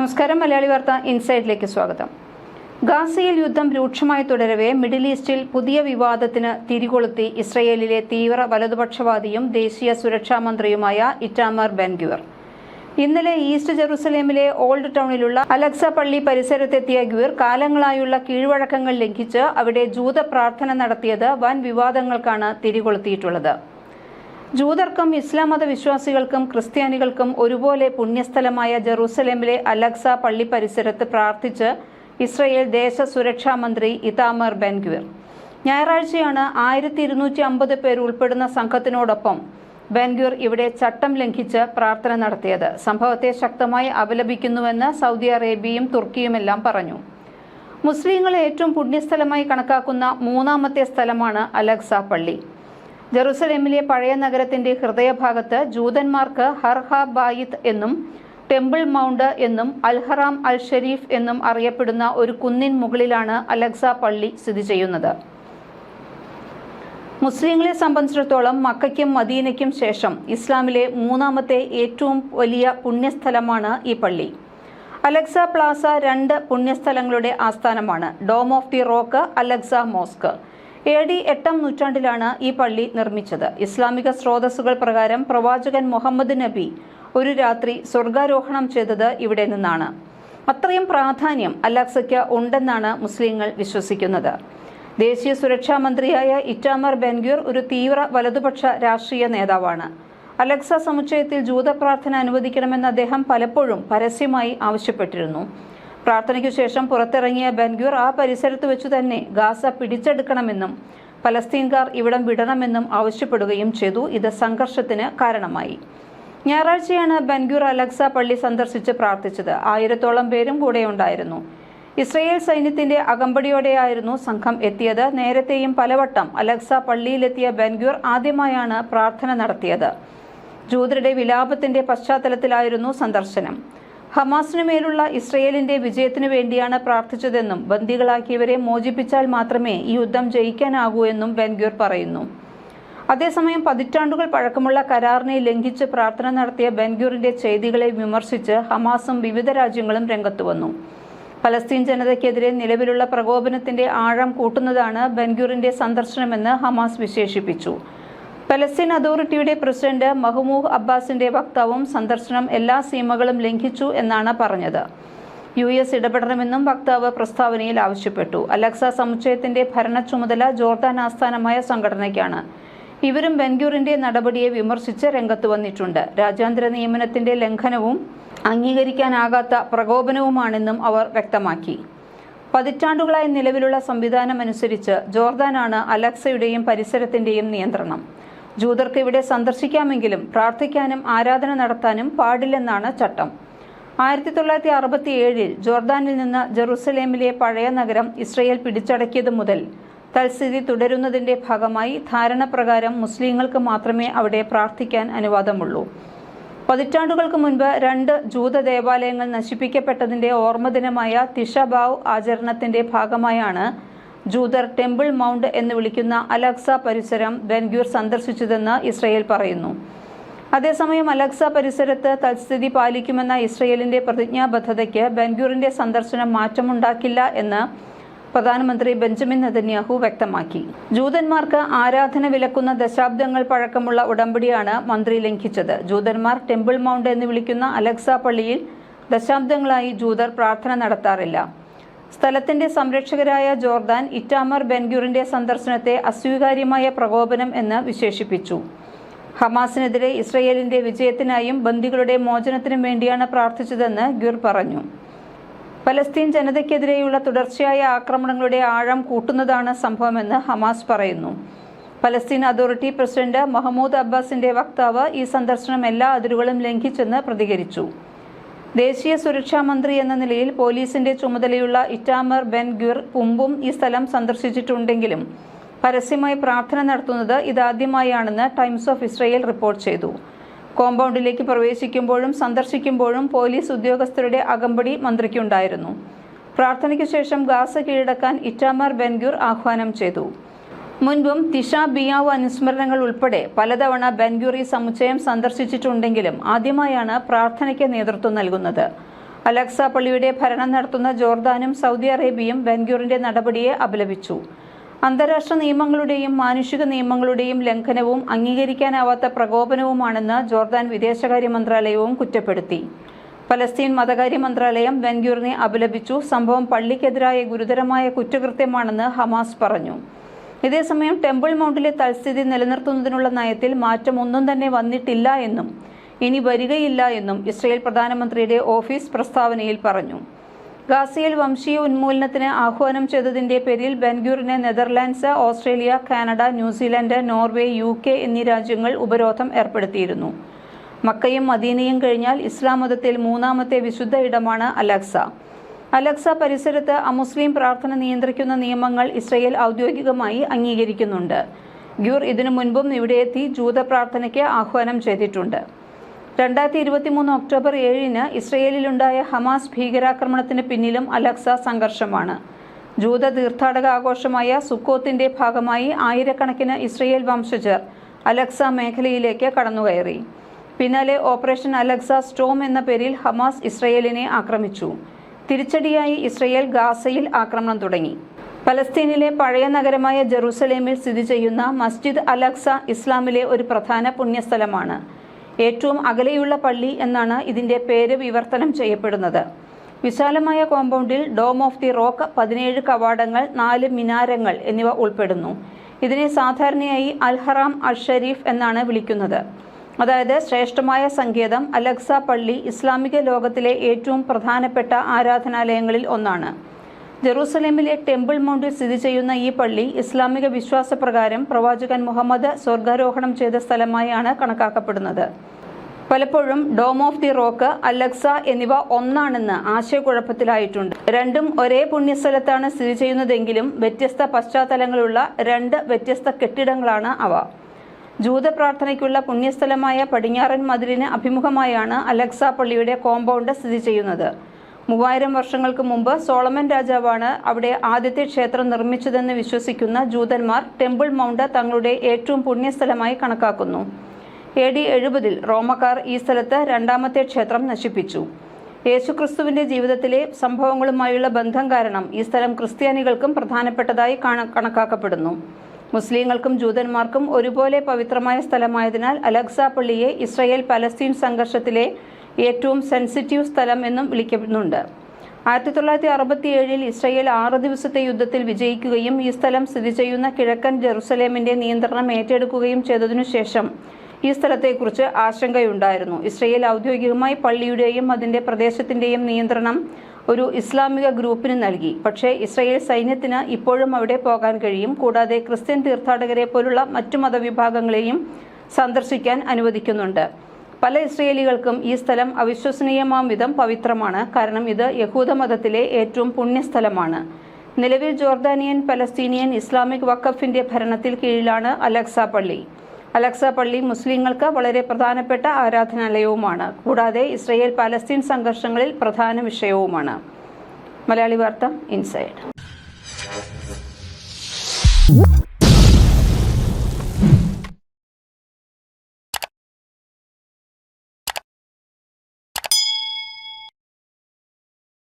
നമസ്കാരം മലയാളി വാർത്ത ഇൻസൈഡിലേക്ക് സ്വാഗതം. ഗാസയിൽ യുദ്ധം രൂക്ഷമായി തുടരവെ മിഡിൽ ഈസ്റ്റിൽ പുതിയ വിവാദത്തിന് തിരികൊളുത്തി ഇസ്രയേലിലെ തീവ്ര വലതുപക്ഷവാദിയും ദേശീയ സുരക്ഷാ മന്ത്രിയുമായ ഇറ്റാമർ ബെൻഗ്യൂർ ഇന്നലെ ഈസ്റ്റ് ജെറുസലേമിലെ ഓൾഡ് ടൗണിലുള്ള അലക്സ പള്ളി പരിസരത്തെത്തിയ ഗ്യുർ കാലങ്ങളായുള്ള കീഴ്വഴക്കങ്ങൾ ലംഘിച്ച് അവിടെ ജൂത പ്രാർത്ഥന നടത്തിയത് വൻ വിവാദങ്ങൾക്കാണ് തിരികൊളുത്തിയിട്ടുള്ളത്. ജൂതർക്കും ഇസ്ലാം മത വിശ്വാസികൾക്കും ക്രിസ്ത്യാനികൾക്കും ഒരുപോലെ പുണ്യസ്ഥലമായ ജെറൂസലേമിലെ അലക്സ പള്ളി പരിസരത്ത് പ്രാർത്ഥിച്ച് ഇസ്രയേൽ ദേശ സുരക്ഷാ മന്ത്രി ഇതാമർ ബെൻഗ്വിർ. ഞായറാഴ്ചയാണ് ആയിരത്തി ഇരുന്നൂറ്റി അമ്പത് പേർ ഉൾപ്പെടുന്ന സംഘത്തിനോടൊപ്പം ബെൻഗ്വിർ ഇവിടെ ചട്ടം ലംഘിച്ച് പ്രാർത്ഥന നടത്തിയത്. സംഭവത്തെ ശക്തമായി അപലപിക്കുന്നുവെന്ന് സൗദി അറേബ്യയും തുർക്കിയുമെല്ലാം പറഞ്ഞു. മുസ്ലിങ്ങളെ ഏറ്റവും പുണ്യസ്ഥലമായി കണക്കാക്കുന്ന മൂന്നാമത്തെ സ്ഥലമാണ് അലക്സ പള്ളി. ജെറുസലേമിലെ പഴയ നഗരത്തിന്റെ ഹൃദയഭാഗത്ത് ജൂതന്മാർക്ക് ഹർഹ ബായിത്ത് എന്നും ടെമ്പിൾ മൗണ്ട് എന്നും അൽഹറാം അൽ ഷെരീഫ് എന്നും അറിയപ്പെടുന്ന ഒരു കുന്നിൻ മുകളിലാണ് അലക്സ പള്ളി സ്ഥിതി ചെയ്യുന്നത്. മുസ്ലിങ്ങളെ സംബന്ധിച്ചിടത്തോളം മക്കയ്ക്കും മദീനയ്ക്കും ശേഷം ഇസ്ലാമിലെ മൂന്നാമത്തെ ഏറ്റവും വലിയ പുണ്യസ്ഥലമാണ് ഈ പള്ളി. അലക്സ പ്ലാസ രണ്ട് പുണ്യസ്ഥലങ്ങളുടെ ആസ്ഥാനമാണ്. Dome of the Rock Al-Aqsa mosque. A D എട്ടാം നൂറ്റാണ്ടിലാണ് ഈ പള്ളി നിർമ്മിച്ചത്. ഇസ്ലാമിക സ്രോതസ്സുകൾ പ്രകാരം പ്രവാചകൻ മുഹമ്മദ് നബി ഒരു രാത്രി സ്വർഗാരോഹണം ചെയ്തത് ഇവിടെ നിന്നാണ്. അത്രയും പ്രാധാന്യം അലക്സയ്ക്ക് ഉണ്ടെന്നാണ് മുസ്ലിങ്ങൾ വിശ്വസിക്കുന്നത്. ദേശീയ സുരക്ഷാ മന്ത്രിയായ ഇറ്റാമർ ബെൻഗ്യൂർ ഒരു തീവ്ര വലതുപക്ഷ രാഷ്ട്രീയ നേതാവാണ്. അലക്സ സമുച്ചയത്തിൽ ജൂതപ്രാർത്ഥന അനുവദിക്കണമെന്ന് അദ്ദേഹം പലപ്പോഴും പരസ്യമായി ആവശ്യപ്പെട്ടിരുന്നു. പ്രാർത്ഥനയ്ക്കു ശേഷം പുറത്തിറങ്ങിയ ബൻഗ്യൂർ ആ പരിസരത്ത് വെച്ചു തന്നെ ഗാസ പിടിച്ചെടുക്കണമെന്നും പലസ്തീൻകാർ ഇവിടം വിടണമെന്നും ആവശ്യപ്പെടുകയും ചെയ്തു. ഇത് സംഘർഷത്തിന് കാരണമായി. ഞായറാഴ്ചയാണ് ബൻഗ്യൂർ അലക്സ പള്ളി സന്ദർശിച്ച് പ്രാർത്ഥിച്ചത്. ആയിരത്തോളം പേരും കൂടെ ഉണ്ടായിരുന്നു. ഇസ്രയേൽ സൈന്യത്തിന്റെ അകമ്പടിയോടെയായിരുന്നു സംഘം എത്തിയത്. നേരത്തെയും പലവട്ടം അലക്സ പള്ളിയിലെത്തിയ ബൻഗ്യൂർ ആദ്യമായാണ് പ്രാർത്ഥന നടത്തിയത്. ജൂതരുടെ വിലാപത്തിന്റെ പശ്ചാത്തലത്തിലായിരുന്നു സന്ദർശനം. ഹമാസിനു മേലുള്ള ഇസ്രയേലിന്റെ വിജയത്തിനു വേണ്ടിയാണ് പ്രാർത്ഥിച്ചതെന്നും ബന്ദികളാക്കിയവരെ മോചിപ്പിച്ചാൽ മാത്രമേ ഈ യുദ്ധം ജയിക്കാനാകൂ എന്നും ബെൻഗ്യൂർ പറയുന്നു. അതേസമയം പതിറ്റാണ്ടുകൾ പഴക്കമുള്ള കരാറിനെ ലംഘിച്ച് പ്രാർത്ഥന നടത്തിയ ബെൻഗ്യൂറിന്റെ ചെയ്തികളെ വിമർശിച്ച് ഹമാസും വിവിധ രാജ്യങ്ങളും രംഗത്തു വന്നു. പലസ്തീൻ ജനതയ്ക്കെതിരെ നിലവിലുള്ള പ്രകോപനത്തിന്റെ ആഴം കൂട്ടുന്നതാണ് ബെൻഗ്യൂറിന്റെ സന്ദർശനമെന്ന് ഹമാസ് വിശേഷിപ്പിച്ചു. പലസ്തീൻ അതോറിറ്റിയുടെ പ്രസിഡന്റ് മഹ്മൂഹ് അബ്ബാസിന്റെ വക്താവും സന്ദർശനം എല്ലാ സീമകളും ലംഘിച്ചു എന്നാണ് പറഞ്ഞത്. യു എസ് ഇടപെടണമെന്നും വക്താവ് പ്രസ്താവനയിൽ ആവശ്യപ്പെട്ടു. അലക്സ സമുച്ചയത്തിന്റെ ഭരണ ചുമതല ജോർദാൻ ആസ്ഥാനമായ സംഘടനയ്ക്കാണ്. ഇവരും ബെൻഗ്യൂറിന്റെ നടപടിയെ വിമർശിച്ച് രംഗത്ത് വന്നിട്ടുണ്ട്. രാജ്യാന്തര നിയമനത്തിന്റെ ലംഘനവും അംഗീകരിക്കാനാകാത്ത പ്രകോപനവുമാണെന്നും അവർ വ്യക്തമാക്കി. പതിറ്റാണ്ടുകളായി നിലവിലുള്ള സംവിധാനം അനുസരിച്ച് ജോർദാനാണ് അലക്സയുടെയും പരിസരത്തിന്റെയും നിയന്ത്രണം. ജൂതർക്ക് ഇവിടെ സന്ദർശിക്കാമെങ്കിലും പ്രാർത്ഥിക്കാനും ആരാധന നടത്താനും പാടില്ലെന്നാണ് ചട്ടം. ആയിരത്തി തൊള്ളായിരത്തി അറുപത്തി ഏഴിൽ ജോർദാനിൽ നിന്ന് ജെറുസലേമിലെ പഴയ നഗരം ഇസ്രയേൽ പിടിച്ചടക്കിയത് മുതൽ തൽസ്ഥിതി തുടരുന്നതിന്റെ ഭാഗമായി ധാരണപ്രകാരം മുസ്ലിങ്ങൾക്ക് മാത്രമേ അവിടെ പ്രാർത്ഥിക്കാൻ അനുവാദമുള്ളൂ. പതിറ്റാണ്ടുകൾക്ക് മുൻപ് രണ്ട് ജൂത ദേവാലയങ്ങൾ നശിപ്പിക്കപ്പെട്ടതിന്റെ ഓർമ്മദിനമായ തിഷബാവ് ആചരണത്തിന്റെ ഭാഗമായാണ് ജൂതർ ടെമ്പിൾ മൗണ്ട് എന്ന് വിളിക്കുന്ന അലക്സ പരിസരം ബെൻഗ്യൂർ സന്ദർശിച്ചതെന്ന് ഇസ്രയേൽ പറയുന്നു. അതേസമയം അലക്സ പരിസരത്ത് തൽസ്ഥിതി പാലിക്കുമെന്ന ഇസ്രയേലിന്റെ പ്രതിജ്ഞാബദ്ധതയ്ക്ക് ബെൻഗ്യൂറിന്റെ സന്ദർശനം മാറ്റമുണ്ടാക്കില്ല എന്ന് പ്രധാനമന്ത്രി ബെഞ്ചമിൻ നെതന്യാഹു വ്യക്തമാക്കി. ജൂതന്മാർക്ക് ആരാധന വിലക്കുന്ന ദശാബ്ദങ്ങൾ പഴക്കമുള്ള ഉടമ്പടിയാണ് മന്ത്രി ലംഘിച്ചത്. ജൂതന്മാർ ടെമ്പിൾ മൗണ്ട് എന്ന് വിളിക്കുന്ന അലക്സ പള്ളിയിൽ ദശാബ്ദങ്ങളായി ജൂതർ പ്രാർത്ഥന നടത്താറില്ല. സ്ഥലത്തിന്റെ സംരക്ഷകരായ ജോർദാൻ ഇറ്റാമർ ബെൻഗ്യൂറിന്റെ സന്ദർശനത്തെ അസ്വീകാര്യമായ പ്രകോപനം എന്ന് വിശേഷിപ്പിച്ചു. ഹമാസിനെതിരെ ഇസ്രയേലിന്റെ വിജയത്തിനായും ബന്ദികളുടെ മോചനത്തിനും വേണ്ടിയാണ് പ്രാർത്ഥിച്ചതെന്ന് ഗ്യുർ പറഞ്ഞു. പലസ്തീൻ ജനതയ്ക്കെതിരെയുള്ള തുടർച്ചയായ ആക്രമണങ്ങളുടെ ആഴം കൂട്ടുന്നതാണ് സംഭവമെന്ന് ഹമാസ് പറയുന്നു. പലസ്തീൻ അതോറിറ്റി പ്രസിഡന്റ് മഹമ്മൂദ് അബ്ബാസിന്റെ വക്താവ് ഈ സന്ദർശനം എല്ലാ അതിരുകളും ലംഘിച്ചെന്ന് പ്രതികരിച്ചു. ദേശീയ സുരക്ഷാ മന്ത്രി എന്ന നിലയിൽ പോലീസിന്റെ ചുമതലയുള്ള ഇറ്റാമർ ബെൻ ഗ്യുർ മുമ്പും ഈ സ്ഥലം സന്ദർശിച്ചിട്ടുണ്ടെങ്കിലും പരസ്യമായി പ്രാർത്ഥന നടത്തുന്നത് ഇതാദ്യമായാണെന്ന് ടൈംസ് ഓഫ് ഇസ്രയേൽ റിപ്പോർട്ട് ചെയ്തു. കോമ്പൗണ്ടിലേക്ക് പ്രവേശിക്കുമ്പോഴും സന്ദർശിക്കുമ്പോഴും പോലീസ് ഉദ്യോഗസ്ഥരുടെ അകമ്പടി മന്ത്രിക്കുണ്ടായിരുന്നു. പ്രാർത്ഥനയ്ക്ക് ശേഷം ഗാസ കീഴടക്കാൻ ഇറ്റാമർ ബെൻഗ്യൂർ ആഹ്വാനം ചെയ്തു. മുൻപും തിഷ ബിയാവ് അനുസ്മരണങ്ങൾ ഉൾപ്പെടെ പലതവണ ബെൻഗ്യൂറി സമുച്ചയം സന്ദർശിച്ചിട്ടുണ്ടെങ്കിലും ആദ്യമായാണ് പ്രാർത്ഥനയ്ക്ക് നേതൃത്വം നൽകുന്നത്. അലക്സ പള്ളിയുടെ ഭരണം നടത്തുന്ന ജോർദാനും സൗദി അറേബ്യയും ബെൻഗ്യൂറിന്റെ നടപടിയെ അപലപിച്ചു. അന്താരാഷ്ട്ര നിയമങ്ങളുടെയും മാനുഷിക നിയമങ്ങളുടെയും ലംഘനവും അംഗീകരിക്കാനാവാത്ത പ്രകോപനവുമാണെന്ന് ജോർദാൻ വിദേശകാര്യ മന്ത്രാലയവും കുറ്റപ്പെടുത്തി. പലസ്തീൻ മതകാര്യ മന്ത്രാലയം ബെൻഗ്യൂറിനെ അപലപിച്ചു. സംഭവം പള്ളിക്കെതിരായ ഗുരുതരമായ കുറ്റകൃത്യമാണെന്ന് ഹമാസ് പറഞ്ഞു. ഇതേസമയം ടെമ്പിൾ മൗണ്ടിലെ തൽസ്ഥിതി നിലനിർത്തുന്നതിനുള്ള നയത്തിൽ മാറ്റമൊന്നും തന്നെ വന്നിട്ടില്ല എന്നും ഇനി വരികയില്ല എന്നും ഇസ്രയേൽ പ്രധാനമന്ത്രിയുടെ ഓഫീസ് പ്രസ്താവനയിൽ പറഞ്ഞു. ഗാസയിൽ വംശീയ ഉന്മൂലനത്തിന് ആഹ്വാനം ചെയ്തതിന്റെ പേരിൽ ബെൻഗ്യൂറിന് Netherlands Australia Canada New Zealand Norway U K എന്നീ രാജ്യങ്ങൾ ഉപരോധം ഏർപ്പെടുത്തിയിരുന്നു. മക്കയും മദീനയും കഴിഞ്ഞാൽ ഇസ്ലാം മതത്തിൽ മൂന്നാമത്തെ വിശുദ്ധ ഇടമാണ് അലക്സ അലക്സ പരിസരത്ത് അമുസ്ലിം പ്രാർത്ഥന നിയന്ത്രിക്കുന്ന നിയമങ്ങൾ ഇസ്രയേൽ ഔദ്യോഗികമായി അംഗീകരിക്കുന്നുണ്ട്. ഗ്യൂർ ഇതിനു മുൻപും ഇവിടെയെത്തി ജൂത പ്രാർത്ഥനയ്ക്ക് ആഹ്വാനം ചെയ്തിട്ടുണ്ട്. രണ്ടായിരത്തി ഇരുപത്തിമൂന്ന് ഒക്ടോബർ ഏഴിന് ഇസ്രയേലിലുണ്ടായ ഹമാസ് ഭീകരാക്രമണത്തിന് പിന്നിലും അലക്സ സംഘർഷമാണ്. ജൂത തീർത്ഥാടക ആഘോഷമായ സുക്കോത്തിന്റെ ഭാഗമായി ആയിരക്കണക്കിന് ഇസ്രയേൽ വംശജർ അലക്സ മേഖലയിലേക്ക് കടന്നുകയറി. പിന്നാലെ ഓപ്പറേഷൻ അലക്സ സ്റ്റോം എന്ന പേരിൽ ഹമാസ് ഇസ്രയേലിനെ ആക്രമിച്ചു. തിരിച്ചടിയായി ഇസ്രയേൽ ഗാസയിൽ ആക്രമണം തുടങ്ങി. പലസ്തീനിലെ പഴയ നഗരമായ ജെറൂസലേമിൽ സ്ഥിതി ചെയ്യുന്ന മസ്ജിദ് അലക്സ ഇസ്ലാമിലെ ഒരു പ്രധാന പുണ്യസ്ഥലമാണ്. ഏറ്റവും അകലെയുള്ള പള്ളി എന്നാണ് ഇതിന്റെ പേര് വിവർത്തനം ചെയ്യപ്പെടുന്നത്. വിശാലമായ കോമ്പൗണ്ടിൽ ഡോം ഓഫ് ദി റോക്ക് പതിനേഴ് കവാടങ്ങൾ നാല് മിനാരങ്ങൾ എന്നിവ ഉൾപ്പെടുന്നു. ഇതിനെ സാധാരണയായി അൽഹറാം അൽ ഷരീഫ് എന്നാണ് വിളിക്കുന്നത്. അതായത് ശ്രേഷ്ഠമായ സങ്കേതം അലക്സ പള്ളി ഇസ്ലാമിക ലോകത്തിലെ ഏറ്റവും പ്രധാനപ്പെട്ട ആരാധനാലയങ്ങളിൽ ഒന്നാണ്. ജെറൂസലേമിലെ ടെമ്പിൾ മൗണ്ടിൽ സ്ഥിതി ചെയ്യുന്ന ഈ പള്ളി ഇസ്ലാമിക വിശ്വാസപ്രകാരം പ്രവാചകൻ മുഹമ്മദ് സ്വർഗാരോഹണം ചെയ്ത സ്ഥലമായാണ് കണക്കാക്കപ്പെടുന്നത്. പലപ്പോഴും Dome of the Rock Alexa എന്നിവ ഒന്നാണെന്ന് ആശയക്കുഴപ്പത്തിലായിട്ടുണ്ട്. രണ്ടും ഒരേ പുണ്യസ്ഥലത്താണ് സ്ഥിതി ചെയ്യുന്നതെങ്കിലും വ്യത്യസ്ത പശ്ചാത്തലങ്ങളുള്ള രണ്ട് വ്യത്യസ്ത കെട്ടിടങ്ങളാണ് അവ. ജൂത പ്രാർത്ഥനയ്ക്കുള്ള പുണ്യസ്ഥലമായ പടിഞ്ഞാറൻ മതിലിന് അഭിമുഖമായാണ് അലക്സ പള്ളിയുടെ കോമ്പൗണ്ട് സ്ഥിതി ചെയ്യുന്നത്. മൂവായിരം വർഷങ്ങൾക്ക് മുമ്പ് സോളമൻ രാജാവാണ് അവിടെ ആദ്യത്തെ ക്ഷേത്രം നിർമ്മിച്ചതെന്ന് വിശ്വസിക്കുന്ന ജൂതന്മാർ ടെമ്പിൾ മൗണ്ട് തങ്ങളുടെ ഏറ്റവും പുണ്യസ്ഥലമായി കണക്കാക്കുന്നു. എ ഡി എഴുപതിൽ റോമക്കാർ ഈ സ്ഥലത്ത് രണ്ടാമത്തെ ക്ഷേത്രം നശിപ്പിച്ചു. യേശുക്രിസ്തുവിന്റെ ജീവിതത്തിലെ സംഭവങ്ങളുമായുള്ള ബന്ധം കാരണം ഈ സ്ഥലം ക്രിസ്ത്യാനികൾക്കും പ്രധാനപ്പെട്ടതായി കണക്കാക്കപ്പെടുന്നു. മുസ്ലിങ്ങൾക്കും ജൂതന്മാർക്കും ഒരുപോലെ പവിത്രമായ സ്ഥലമായതിനാൽ അലക്സ പള്ളിയെ ഇസ്രയേൽ പലസ്തീൻ സംഘർഷത്തിലെ ഏറ്റവും സെൻസിറ്റീവ് സ്ഥലം എന്നും വിളിക്കുന്നുണ്ട്. ആയിരത്തി തൊള്ളായിരത്തി അറുപത്തിയേഴിൽ ഇസ്രയേൽ ആറ് ദിവസത്തെ യുദ്ധത്തിൽ വിജയിക്കുകയും ഈ സ്ഥലം സ്ഥിതി ചെയ്യുന്ന കിഴക്കൻ ജെറുസലേമിന്റെ നിയന്ത്രണം ഏറ്റെടുക്കുകയും ചെയ്തതിനു ശേഷം ഈ സ്ഥലത്തെക്കുറിച്ച് ആശങ്കയുണ്ടായിരുന്നു. ഇസ്രയേൽ ഔദ്യോഗികമായി പള്ളിയുടെയും അതിന്റെ പ്രദേശത്തിന്റെയും നിയന്ത്രണം ഒരു ഇസ്ലാമിക ഗ്രൂപ്പിന് നൽകി. പക്ഷേ ഇസ്രയേൽ സൈന്യത്തിന് ഇപ്പോഴും അവിടെ പോകാൻ കഴിയും. കൂടാതെ ക്രിസ്ത്യൻ തീർത്ഥാടകരെ പോലുള്ള മറ്റു മതവിഭാഗങ്ങളെയും സന്ദർശിക്കാൻ അനുവദിക്കുന്നുണ്ട്. പല ഇസ്രയേലികൾക്കും ഈ സ്ഥലം അവിശ്വസനീയമാം വിധം പവിത്രമാണ്. കാരണം ഇത് യഹൂദ മതത്തിലെ ഏറ്റവും പുണ്യസ്ഥലമാണ്. നിലവിൽ ജോർദാനിയൻ പലസ്തീനിയൻ ഇസ്ലാമിക് വക്കഫിന്റെ ഭരണത്തിൽ കീഴിലാണ് അലക്സ പള്ളി. അലക്സ പള്ളി മുസ്ലിങ്ങൾക്ക് വളരെ പ്രധാനപ്പെട്ട ആരാധനാലയവുമാണ്. കൂടാതെ ഇസ്രയേൽ പാലസ്തീൻ സംഘർഷങ്ങളിൽ പ്രധാന വിഷയവുമാണ്. മലയാളി വാർത്ത ഇൻസൈഡ്.